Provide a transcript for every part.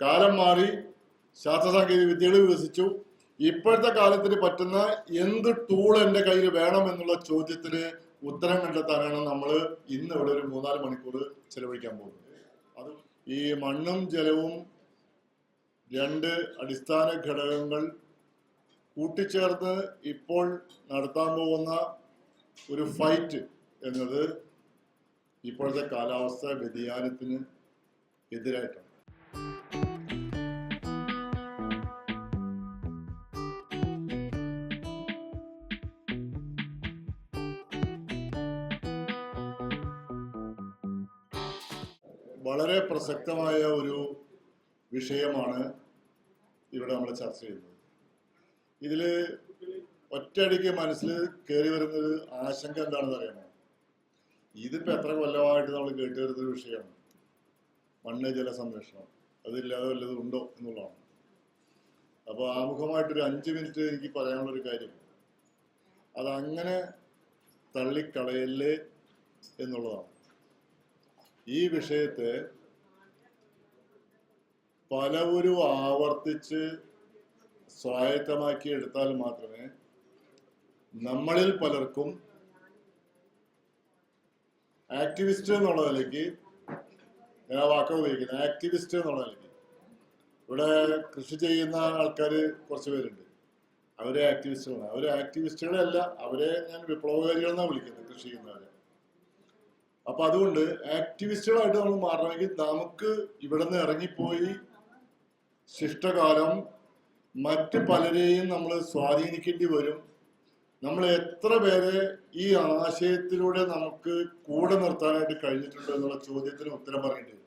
കാലം മാറി ശാസ്ത്ര സാങ്കേതിക വിദ്യകൾ വികസിച്ചു. ഇപ്പോഴത്തെ കാലത്തിന് പറ്റുന്ന എന്ത് ടൂൾ എന്റെ കയ്യിൽ വേണം എന്നുള്ള ചോദ്യത്തിന് ഉത്തരം കണ്ടെത്താനാണ് നമ്മൾ ഇന്ന് ഇവിടെ ഒരു മൂന്നാൽ മണിക്കൂർ ചെലവഴിക്കാൻ പോകുന്നത്. അത് ഈ മണ്ണും ജലവും രണ്ട് അടിസ്ഥാന ഘടകങ്ങൾ കൂട്ടിച്ചേർന്ന് ഇപ്പോൾ നടത്താൻ പോകുന്ന ഒരു ഫൈറ്റ് എന്നത് ഇപ്പോഴത്തെ കാലാവസ്ഥ വ്യതിയാനത്തിന് എതിരായിട്ടാണ്. വളരെ പ്രസക്തമായ ഒരു വിഷയമാണ് ഇവിടെ നമ്മൾ ചർച്ച ചെയ്യുന്നത്. ഇതിൽ ഒറ്റയടിക്ക് മനസ്സിൽ കയറി വരുന്നൊരു ആശങ്ക എന്താണെന്ന് അറിയാമോ? ഇതിപ്പോൾ എത്ര കൊല്ലമായിട്ട് നമ്മൾ കേട്ട് വരുന്നൊരു വിഷയമാണ്. മണ്ണ് ജല സംരക്ഷണം അതില്ലാതെ വല്ലതും ഉണ്ടോ എന്നുള്ളതാണ്. അപ്പോൾ ആമുഖമായിട്ടൊരു അഞ്ച് മിനിറ്റ് എനിക്ക് പറയാനുള്ളൊരു കാര്യം. അതങ്ങനെ തള്ളിക്കളയല്ലേ എന്നുള്ളതാണ്. ഈ വിഷയത്തെ പലവരും ആവർത്തിച്ച് സ്വായത്തമാക്കി എടുത്താൽ മാത്രമേ നമ്മളിൽ പലർക്കും ആക്ടിവിസ്റ്റ് എന്നുള്ള നിലയ്ക്ക് ഞാൻ ആ വാക്ക ഉപയോഗിക്കുന്നത് ആക്ടിവിസ്റ്റ് എന്നുള്ള നിലയ്ക്ക്. ഇവിടെ കൃഷി ചെയ്യുന്ന ആൾക്കാർ കുറച്ച് പേരുണ്ട്. അവരെ ആക്ടിവിസ്റ്റുകളാണ് അവരെ ആക്ടിവിസ്റ്റുകളല്ല അവരെ ഞാൻ വിപ്ലവകാരികളെന്നാണ് വിളിക്കുന്നത് കൃഷി ചെയ്യുന്നവരെ. അപ്പൊ അതുകൊണ്ട് ആക്ടിവിസ്റ്റുകളായിട്ട് നമ്മൾ മാറണമെങ്കിൽ നമുക്ക് ഇവിടെ നിന്ന് ഇറങ്ങിപ്പോയി ശിഷ്ടകാലം മറ്റ് പലരെയും നമ്മൾ സ്വാധീനിക്കേണ്ടി വരും. നമ്മൾ എത്ര പേരെ ഈ ആശയത്തിലൂടെ നമുക്ക് കൂടെ നിർത്താനായിട്ട് കഴിഞ്ഞിട്ടുണ്ട് എന്നുള്ള ചോദ്യത്തിന് ഉത്തരം പറയേണ്ടി വരും.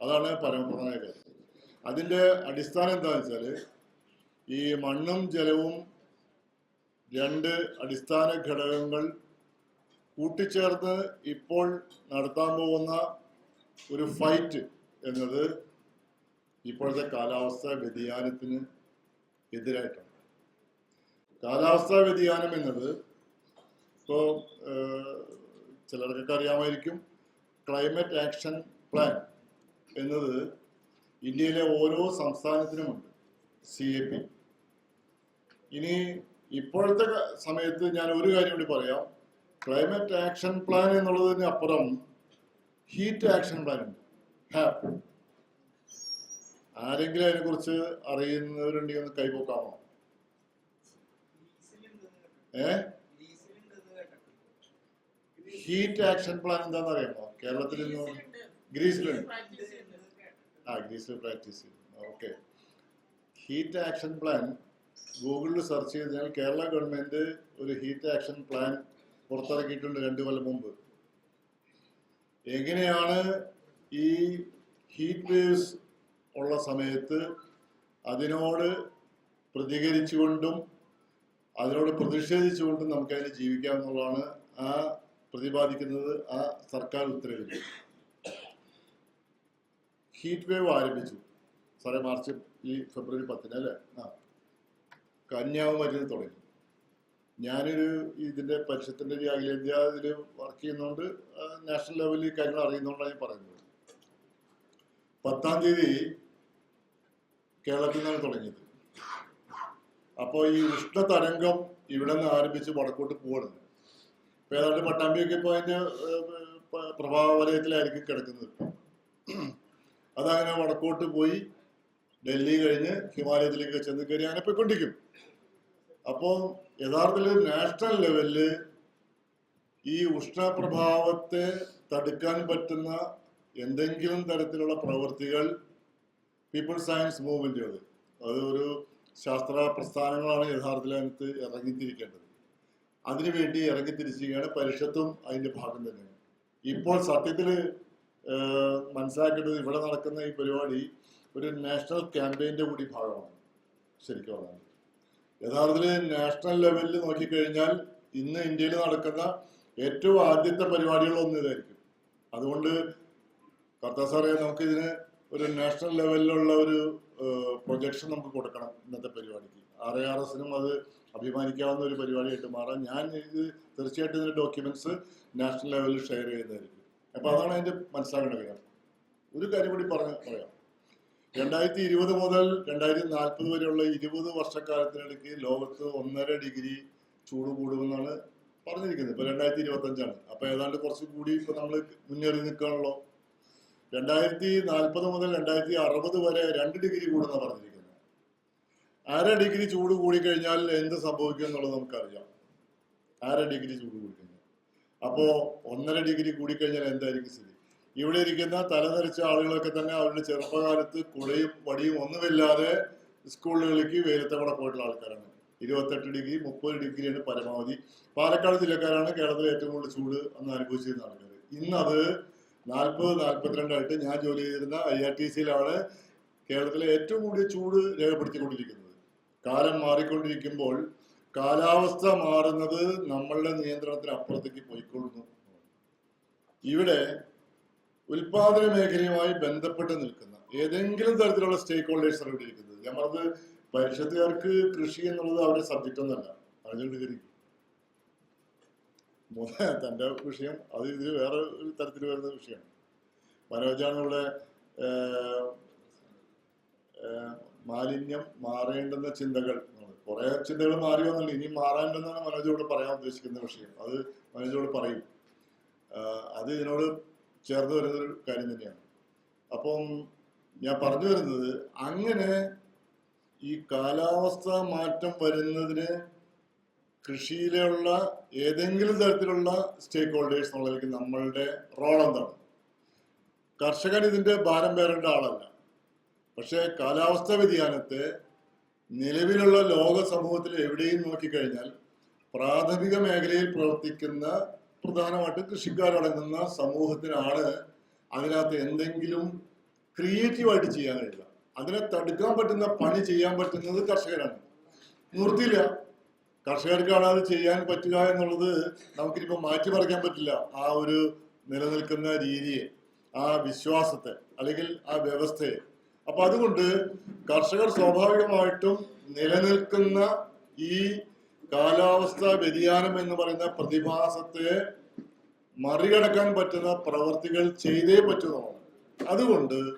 അതാണ് പരമപ്രധാന കാര്യം. അതിന്റെ അടിസ്ഥാനം എന്താണെന്ന് വെച്ചാൽ ഈ മണ്ണും ജലവും രണ്ട് അടിസ്ഥാന ഘടകങ്ങൾ കൂട്ടിച്ചേർന്ന് ഇപ്പോൾ നടത്താൻ പോകുന്ന ഒരു ഫൈറ്റ് എന്നത് ഇപ്പോഴത്തെ കാലാവസ്ഥ വ്യതിയാനത്തിന് എതിരായിട്ടാണ്. കാലാവസ്ഥാ വ്യതിയാനം എന്നത് ഇപ്പോൾ ചിലർക്കൊക്കെ അറിയാമായിരിക്കും ക്ലൈമറ്റ് ആക്ഷൻ പ്ലാൻ എന്നത് ഇന്ത്യയിലെ ഓരോ സംസ്ഥാനത്തിനുമുണ്ട് സി എ പി ഇനി ഇപ്പോഴത്തെ സമയത്ത് ഞാൻ ഒരു കാര്യം കൂടി പറയാം. ക്ലൈമറ്റ് ആക്ഷൻ പ്ലാൻ എന്നുള്ളതിന് അപ്പുറം ഹീറ്റ് ആക്ഷൻ പ്ലാൻ ഉണ്ട്. ഹാപ്പ് ആരെങ്കിലും അതിനെക്കുറിച്ച് അറിയുന്നവരുണ്ടെങ്കിൽ ഒന്ന് കൈപോക്കാമോ ഏ? ഹീറ്റ് ആക്ഷൻ പ്ലാൻ എന്താണെന്ന് അറിയാമോ? കേരളത്തിൽ ഇന്ന് ഗ്രീസിലുണ്ട്. ആ ഗ്രീസിൽ പ്രാക്ടീസ് ചെയ്യുന്നു. ഓക്കെ ഹീറ്റ് ആക്ഷൻ പ്ലാൻ ഗൂഗിളിൽ സെർച്ച് ചെയ്താൽ കേരള ഗവൺമെന്റ് ഒരു ഹീറ്റ് ആക്ഷൻ പ്ലാൻ പുറത്തിറക്കിയിട്ടുണ്ട് രണ്ടു കൊല്ലം മുമ്പ്. എങ്ങനെയാണ് ഈ ഹീറ്റ് വേവ്സ് ഉള്ള സമയത്ത് അതിനോട് പ്രതികരിച്ചുകൊണ്ടും അതിനോട് പ്രതിഷേധിച്ചുകൊണ്ടും നമുക്കതിന് ജീവിക്കാം എന്നുള്ളതാണ് ആ പ്രതിപാദിക്കുന്നത് ആ സർക്കാർ ഉത്തരവിൽ. ഹീറ്റ് വേവ് ആരംഭിച്ചു. സാറേ മാർച്ച് ഈ ഫെബ്രുവരി പത്തിന് അല്ലേ? ആ. കന്യാകുമാരിയിൽ തുടങ്ങി. ഞാനൊരു ഇതിന്റെ പരിസരത്തിന്റെ ഒരു അഖിലേന്ത്യാ ഇതിൽ വർക്ക് ചെയ്യുന്നതുകൊണ്ട് നാഷണൽ ലെവലിൽ കാര്യങ്ങൾ അറിയുന്നതുകൊണ്ടാണ് ഞാൻ പറയുന്നത്. പത്താം തീയതി കേരളത്തിൽ നിന്നാണ് തുടങ്ങിയത്. അപ്പോൾ ഈ ഉഷ്ണതരംഗം ഇവിടെ നിന്ന് ആരംഭിച്ച് വടക്കോട്ട് പോവാണ്. ഇപ്പൊ ഏതാണ്ട് പട്ടാമ്പിയൊക്കെ ഇപ്പോൾ അതിന്റെ ഏഹ്, പ്രഭാവ വലയത്തിലായിരിക്കും കിടക്കുന്നത് അതങ്ങനെ വടക്കോട്ട് പോയി ഡൽഹി കഴിഞ്ഞ് ഹിമാലയത്തിലേക്ക് ചെന്ന് കയറി അങ്ങനെ പോയിക്കൊണ്ടിരിക്കും. അപ്പോൾ യഥാർത്ഥത്തിൽ നാഷണൽ ലെവലിൽ ഈ ഉഷ്ണപ്രഭാവത്തെ തടുക്കാൻ പറ്റുന്ന എന്തെങ്കിലും തരത്തിലുള്ള പ്രവൃത്തികൾ പീപ്പിൾ സയൻസ് മൂവ്മെന്റുകൾ അത് ഒരു ശാസ്ത്ര പ്രസ്ഥാനങ്ങളാണ് യഥാർത്ഥത്തിൽ അതിനകത്ത് ഇറങ്ങിത്തിരിക്കേണ്ടത്. അതിനുവേണ്ടി ഇറങ്ങിത്തിരിച്ചിരിക്കുകയാണ്. പരിഷത്തും അതിന്റെ ഭാഗം തന്നെയാണ്. ഇപ്പോൾ സത്യത്തിൽ മനസ്സിലാക്കേണ്ടത് ഇവിടെ നടക്കുന്ന ഈ പരിപാടി ഒരു നാഷണൽ ക്യാമ്പയിന്റെ കൂടി ഭാഗമാണ്. ശരിക്കും പറഞ്ഞാൽ. യഥാർത്ഥത്തിൽ നാഷണൽ ലെവലിൽ നോക്കിക്കഴിഞ്ഞാൽ ഇന്ന് ഇന്ത്യയിൽ നടക്കുന്ന ഏറ്റവും ആദ്യത്തെ പരിപാടികളൊന്നും ഇതായിരിക്കും. അതുകൊണ്ട് കർത്താ സാറേ നമുക്കിതിന് ഒരു നാഷണൽ ലെവലിലുള്ള ഒരു പ്രൊജക്ഷൻ നമുക്ക് കൊടുക്കണം ഇന്നത്തെ പരിപാടിക്ക്. ആർ എ ആർ എസിനും അത് അഭിമാനിക്കാവുന്ന ഒരു പരിപാടിയായിട്ട് മാറാം ഞാൻ ഇത് തീർച്ചയായിട്ടും ഇതിന്റെ ഡോക്യുമെന്റ്സ് നാഷണൽ ലെവലിൽ ഷെയർ ചെയ്യുന്നതായിരിക്കും അപ്പൊ അതാണ് അതിന്റെ മനസ്സിലാക്കേണ്ട കാര്യം. ഒരു കാര്യം കൂടി പറഞ്ഞ് പറയാം. രണ്ടായിരത്തി ഇരുപത് മുതൽ രണ്ടായിരത്തി നാൽപ്പത് വരെയുള്ള ഇരുപത് വർഷക്കാലത്തിനിടയ്ക്ക് ലോകത്ത് ഒന്നര ഡിഗ്രി ചൂട് കൂടുമെന്നാണ് പറഞ്ഞിരിക്കുന്നത്. ഇപ്പൊ രണ്ടായിരത്തി ഇരുപത്തി അഞ്ചാണ് അപ്പൊ ഏതാണ്ട് കുറച്ച് കൂടി ഇപ്പൊ നമ്മൾ മുന്നേറി നിൽക്കുകയാണല്ലോ രണ്ടായിരത്തി നാൽപ്പത് മുതൽ രണ്ടായിരത്തി അറുപത് വരെ രണ്ട് ഡിഗ്രി കൂടുന്ന പറഞ്ഞിരിക്കുന്നത്. അര ഡിഗ്രി ചൂട് കൂടിക്കഴിഞ്ഞാൽ എന്ത് സംഭവിക്കും എന്നുള്ളത് നമുക്കറിയാം. അര ഡിഗ്രി ചൂട് കൂടിക്കഴിഞ്ഞാൽ. അപ്പോ ഒന്നര ഡിഗ്രി കൂടിക്കഴിഞ്ഞാൽ എന്തായിരിക്കും സ്ഥിതി? ഇവിടെ ഇരിക്കുന്ന തലതെറിച്ച ആളുകളൊക്കെ തന്നെ അവരുടെ ചെറുപ്പകാലത്ത് കുടയും വടിയും ഒന്നുമില്ലാതെ സ്കൂളുകളിലേക്ക് വെയിലത്തെ പോയിട്ടുള്ള ആൾക്കാരാണ്. ഇരുപത്തെട്ട് ഡിഗ്രി മുപ്പത് ഡിഗ്രിയാണ് പരമാവധി. പാലക്കാട് ജില്ലക്കാരാണ് കേരളത്തിലെ ഏറ്റവും കൂടുതൽ ചൂട് അന്ന് അനുഭവിച്ചിരുന്ന ആൾക്കാർ ഇന്നത് നാൽപ്പത് നാൽപ്പത്തിരണ്ടായിട്ട് ഞാൻ ജോലി ചെയ്തിരുന്ന ഐ ആർ ടി സിയിലാണ് കേരളത്തിലെ ഏറ്റവും കൂടിയ ചൂട് രേഖപ്പെടുത്തിക്കൊണ്ടിരിക്കുന്നത്. കാലം മാറിക്കൊണ്ടിരിക്കുമ്പോൾ കാലാവസ്ഥ മാറുന്നത് നമ്മളുടെ നിയന്ത്രണത്തിന് അപ്പുറത്തേക്ക് പോയിക്കൊള്ളുന്നു. ഇവിടെ ഉൽപാദന മേഖലയുമായി ബന്ധപ്പെട്ട് നിൽക്കുന്ന ഏതെങ്കിലും തരത്തിലുള്ള സ്റ്റേക്ക് ഹോൾഡേഴ്സാണ് ഇവിടെ ഇരിക്കുന്നത്. ഞാൻ പറഞ്ഞത് പരിഷത്തുകാർക്ക് കൃഷി എന്നുള്ളത് അവരുടെ സബ്ജക്റ്റ് ഒന്നല്ല. കയറിക്കും തന്റെ വിഷയം അത് ഇതിൽ വേറെ ഒരു തരത്തിൽ വരുന്ന വിഷയമാണ്. മനോജാണ് ഇവിടെ മാലിന്യം മാറേണ്ടെന്ന ചിന്തകൾ കുറേ ചിന്തകൾ മാറി വന്നില്ല ഇനി മാറാണ്ടെന്നാണ് മനോജോട് പറയാൻ ഉദ്ദേശിക്കുന്ന വിഷയം. അത് മനോജോട് പറയും. അത് ഇതിനോട് ചേർന്ന് വരുന്ന ഒരു കാര്യം തന്നെയാണ്. അപ്പം ഞാൻ പറഞ്ഞു വരുന്നത് അങ്ങനെ ഈ കാലാവസ്ഥ മാറ്റം വരുന്നതിന് കൃഷിയിലുള്ള ഏതെങ്കിലും തരത്തിലുള്ള സ്റ്റേക്ക് ഹോൾഡേഴ്സ് എന്നുള്ളതിലേക്ക് നമ്മളുടെ റോൾ എന്താണ്? കർഷകൻ ഇതിന്റെ ഭാരം പേരേണ്ട ആളല്ല. പക്ഷേ കാലാവസ്ഥ വ്യതിയാനത്തെ നിലവിലുള്ള ലോക സമൂഹത്തിൽ എവിടെയും നോക്കിക്കഴിഞ്ഞാൽ പ്രാഥമിക മേഖലയിൽ പ്രവർത്തിക്കുന്ന പ്രധാനമായിട്ടും കൃഷിക്കാരടങ്ങുന്ന സമൂഹത്തിനാണ് അതിനകത്ത് എന്തെങ്കിലും ക്രിയേറ്റീവായിട്ട് ചെയ്യാൻ കഴിയില്ല അതിനെ തടുക്കാൻ പറ്റുന്ന പണി ചെയ്യാൻ പറ്റുന്നത് കർഷകരാണ്. നിർത്തിയില്ല കർഷകർക്കാണ് അത് ചെയ്യാൻ പറ്റുക എന്നുള്ളത് നമുക്കിനിപ്പോൾ മാറ്റിമറിക്കാൻ പറ്റില്ല. ആ ഒരു നിലനിൽക്കുന്ന രീതിയെ ആ വിശ്വാസത്തെ അല്ലെങ്കിൽ ആ വ്യവസ്ഥയെ. അപ്പൊ അതുകൊണ്ട് കർഷകർ സ്വാഭാവികമായിട്ടും നിലനിൽക്കുന്ന ഈ കാലാവസ്ഥ വ്യതിയാനം എന്ന് പറയുന്ന പ്രതിഭാസത്തെ മറികടക്കാൻ പറ്റുന്ന പ്രവർത്തികൾ ചെയ്തേ പറ്റുന്നതാണ്. അതുകൊണ്ട്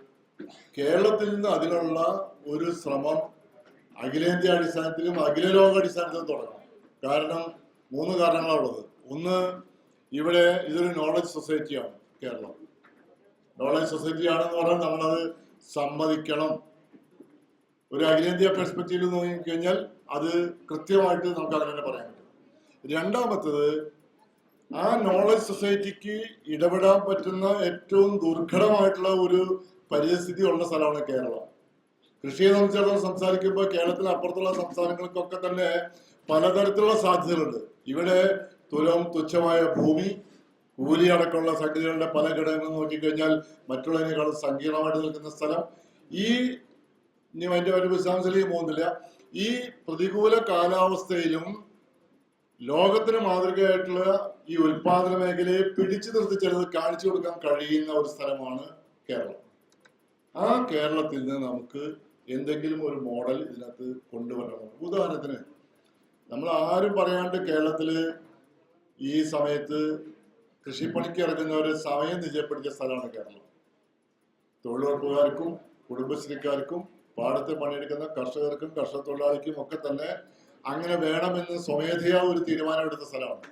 കേരളത്തിൽ നിന്ന് അതിനുള്ള ഒരു ശ്രമം അഖിലേന്ത്യാ അടിസ്ഥാനത്തിലും അഖില ലോക അടിസ്ഥാനത്തിലും തുടങ്ങണം. കാരണം മൂന്ന് കാരണങ്ങളാണുള്ളത്. ഒന്ന് ഇവിടെ ഇതൊരു നോളജ് സൊസൈറ്റിയാണ് കേരളം. നോളജ് സൊസൈറ്റി ആണെന്ന് പറഞ്ഞാൽ നമ്മളത് സമ്മതിക്കണം. ഒരു അഖിലേന്ത്യാ പെർസ്പെക്റ്റീവിൽ നോക്കിക്കഴിഞ്ഞാൽ അത് കൃത്യമായിട്ട് നമുക്ക് അങ്ങനെ തന്നെ പറയാൻ പറ്റും. രണ്ടാമത്തത് ആ നോളജ് സൊസൈറ്റിക്ക് ഇടപെടാൻ പറ്റുന്ന ഏറ്റവും ദുർഘടമായിട്ടുള്ള ഒരു പരിസ്ഥിതി ഉള്ള സ്ഥലമാണ് കേരളം. കൃഷിയെ സംബന്ധിച്ചിടത്തോളം സംസാരിക്കുമ്പോൾ കേരളത്തിന് അപ്പുറത്തുള്ള സംസ്ഥാനങ്ങൾക്കൊക്കെ തന്നെ പലതരത്തിലുള്ള സാധ്യതകളുണ്ട്. ഇവിടെ തുലം തുച്ഛമായ ഭൂമി കൂലി അടക്കമുള്ള സംഗതികളുടെ പല ഘടകങ്ങൾ നോക്കിക്കഴിഞ്ഞാൽ മറ്റുള്ളതിനേക്കാളും സങ്കീർണമായിട്ട് നിൽക്കുന്ന സ്ഥലം. ഈ ഇനി അതിന്റെ ഒരു വിശദാംശത്തിലേക്ക് പോകുന്നില്ല ഈ പ്രതികൂല കാലാവസ്ഥയിലും ലോകത്തിന് മാതൃകയായിട്ടുള്ള ഈ ഉൽപാദന മേഖലയെ പിടിച്ചു നിർത്തി ചിലത് കാണിച്ചു കൊടുക്കാൻ കഴിയുന്ന ഒരു സ്ഥലമാണ് കേരളം. ആ കേരളത്തിൽ നിന്ന് നമുക്ക് എന്തെങ്കിലും ഒരു മോഡൽ ഇതിനകത്ത് കൊണ്ടുവരണം. ഉദാഹരണത്തിന് നമ്മൾ ആരും പറയാണ്ട് കേരളത്തിൽ ഈ സമയത്ത് കൃഷിപ്പണിക്ക് ഇറങ്ങുന്നവര് സമയം നിജപ്പെടുത്തിയ സ്ഥലമാണ് കേരളം. തൊഴിലുറപ്പുകാർക്കും കുടുംബശ്രീക്കാർക്കും പാടത്ത് പണിയെടുക്കുന്ന കർഷകർക്കും കർഷക തൊഴിലാളിക്കും ഒക്കെ തന്നെ അങ്ങനെ വേണമെന്ന് സ്വമേധയാ ഒരു തീരുമാനമെടുത്ത സ്ഥലമാണ്.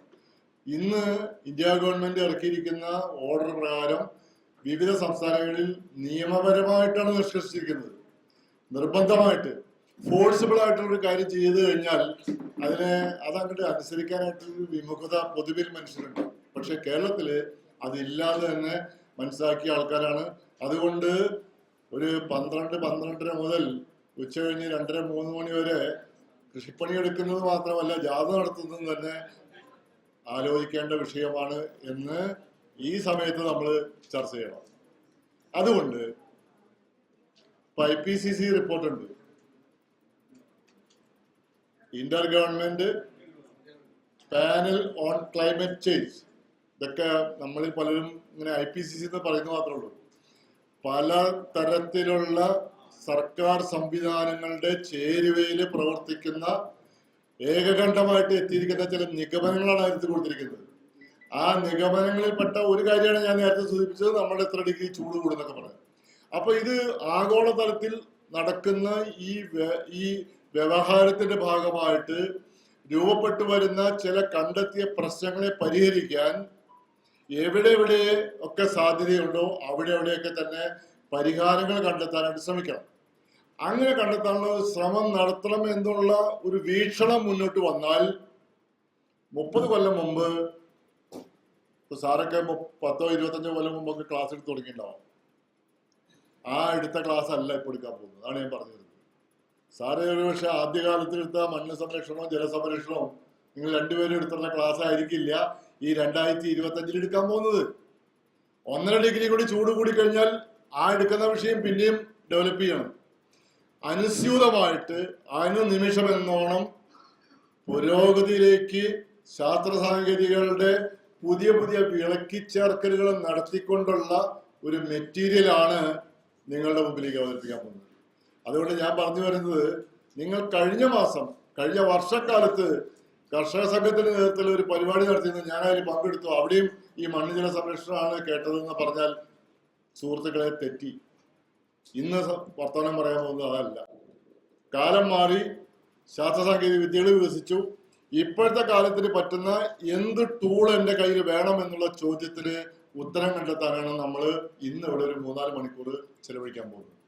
ഇന്ന് ഇന്ത്യ ഗവൺമെന്റ് ഇറക്കിയിരിക്കുന്ന ഓർഡർ പ്രകാരം വിവിധ സംസ്ഥാനങ്ങളിൽ നിയമപരമായിട്ടാണ് നിഷ്കർഷിച്ചിരിക്കുന്നത്. നിർബന്ധമായിട്ട് ഫോഴ്സിബിൾ ആയിട്ടുള്ള ഒരു കാര്യം ചെയ്തു കഴിഞ്ഞാൽ അതിനെ അതങ്ങോട്ട് അനുസരിക്കാനായിട്ടൊരു വിമുഖത പൊതുവിൽ മനുഷ്യരുണ്ട്. പക്ഷെ കേരളത്തിൽ അതില്ലാതെ തന്നെ മനസ്സിലാക്കിയ ആൾക്കാരാണ്. അതുകൊണ്ട് ഒരു പന്ത്രണ്ട് പന്ത്രണ്ടര മുതൽ ഉച്ച കഴിഞ്ഞ് രണ്ടര മൂന്ന് മണി വരെ കൃഷിപ്പണി എടുക്കുന്നത് മാത്രമല്ല ജാഥ നടത്തുന്നതും തന്നെ ആലോചിക്കേണ്ട വിഷയമാണ് എന്ന് ഈ സമയത്ത് നമ്മൾ ചർച്ച ചെയ്യണം. അതുകൊണ്ട് ഇപ്പൊ ഐ പി സി സി റിപ്പോർട്ടുണ്ട്. Inter government panel on climate change ഇതൊക്കെ നമ്മളിൽ പലരും ഇങ്ങനെ ഐ പി സി സി എന്ന് പറയുന്നത് മാത്രമേ ഉള്ളൂ. പല തരത്തിലുള്ള സർക്കാർ സംവിധാനങ്ങളുടെ ചേരുവയിൽ പ്രവർത്തിക്കുന്ന ഏകകണ്ഠമായിട്ട് എത്തിയിരിക്കുന്ന ചില നിഗമനങ്ങളാണ് അതിനകത്ത് കൊടുത്തിരിക്കുന്നത്. ആ നിഗമനങ്ങളിൽപ്പെട്ട ഒരു കാര്യമാണ് ഞാൻ നേരത്തെ സൂചിപ്പിച്ചത് നമ്മൾ എത്ര ഡിഗ്രി ചൂട് കൂടുന്നൊക്കെ പറഞ്ഞത്. അപ്പൊ ഇത് ആഗോളതലത്തിൽ നടക്കുന്ന ഈ ഈ വ്യവഹാരത്തിന്റെ ഭാഗമായിട്ട് രൂപപ്പെട്ടു വരുന്ന ചില കണ്ടെത്തിയ പ്രശ്നങ്ങളെ പരിഹരിക്കാൻ എവിടെ എവിടെ ഒക്കെ സാധ്യതയുണ്ടോ അവിടെ എവിടെയൊക്കെ തന്നെ പരിഹാരങ്ങൾ കണ്ടെത്താനായിട്ട് ശ്രമിക്കണം അങ്ങനെ കണ്ടെത്താനുള്ള ശ്രമം നടത്തണം എന്നുള്ള ഒരു വീക്ഷണം മുന്നോട്ട് വന്നാൽ മുപ്പത് കൊല്ലം മുമ്പ് ഇപ്പൊ സാറൊക്കെ പത്തോ ഇരുപത്തഞ്ചോ കൊല്ലം മുമ്പൊക്കെ ക്ലാസ് എടുത്ത് തുടങ്ങിയിട്ടുണ്ടാവും. ആ എടുത്ത ക്ലാസ് അല്ല ഇപ്പൊ എടുക്കാൻ പോകുന്നത്. അതാണ് ഞാൻ പറഞ്ഞു തരുന്നത് സാറ് ഒരുപക്ഷെ ആദ്യകാലത്ത് എടുത്ത മണ്ണ് സംരക്ഷണവും ജലസംരക്ഷണവും നിങ്ങൾ രണ്ടുപേരും എടുത്തുള്ള ക്ലാസ് ആയിരിക്കില്ല. ഈ രണ്ടായിരത്തി ഇരുപത്തി അഞ്ചിൽ എടുക്കാൻ പോകുന്നത്. ഒന്നര ഡിഗ്രി കൂടി ചൂട് കൂടി കഴിഞ്ഞാൽ ആ എടുക്കുന്ന വിഷയം പിന്നെയും ഡെവലപ്പ് ചെയ്യണം. അനുസ്യൂതമായിട്ട് അനുനിമിഷം എന്നോണം പുരോഗതിയിലേക്ക് ശാസ്ത്ര സാങ്കേതികളുടെ പുതിയ പുതിയ വിളക്കിച്ചേർക്കലുകൾ നടത്തിക്കൊണ്ടുള്ള ഒരു മെറ്റീരിയലാണ് നിങ്ങളുടെ മുമ്പിലേക്ക് അവതരിപ്പിക്കാൻ പോകുന്നത്. അതുകൊണ്ട് ഞാൻ പറഞ്ഞു വരുന്നത് നിങ്ങൾ കഴിഞ്ഞ മാസം കഴിഞ്ഞ വർഷക്കാലത്ത് കർഷക സംഘത്തിന്റെ നേതൃത്വത്തിൽ ഒരു പരിപാടി നടത്തിയിരുന്നു. ഞാൻ അതിൽ പങ്കെടുത്തു. അവിടെയും ഈ മണ്ണ് ജല സംരക്ഷണമാണ് കേട്ടതെന്ന് പറഞ്ഞാൽ സുഹൃത്തുക്കളെ തെറ്റി. ഇന്ന് വർത്തമാനം പറയാൻ പോകുന്നത് അതല്ല. കാലം മാറി ശാസ്ത്ര സാങ്കേതിക വിദ്യകൾ വികസിച്ചു. ഇപ്പോഴത്തെ കാലത്തിന് പറ്റുന്ന എന്ത് ടൂൾ എന്റെ കയ്യിൽ വേണം എന്നുള്ള ചോദ്യത്തിന് ഉത്തരം കണ്ടെത്താനാണ് നമ്മൾ ഇന്ന് ഇവിടെ ഒരു മൂന്നാൽ മണിക്കൂർ ചെലവഴിക്കാൻ പോകുന്നത്.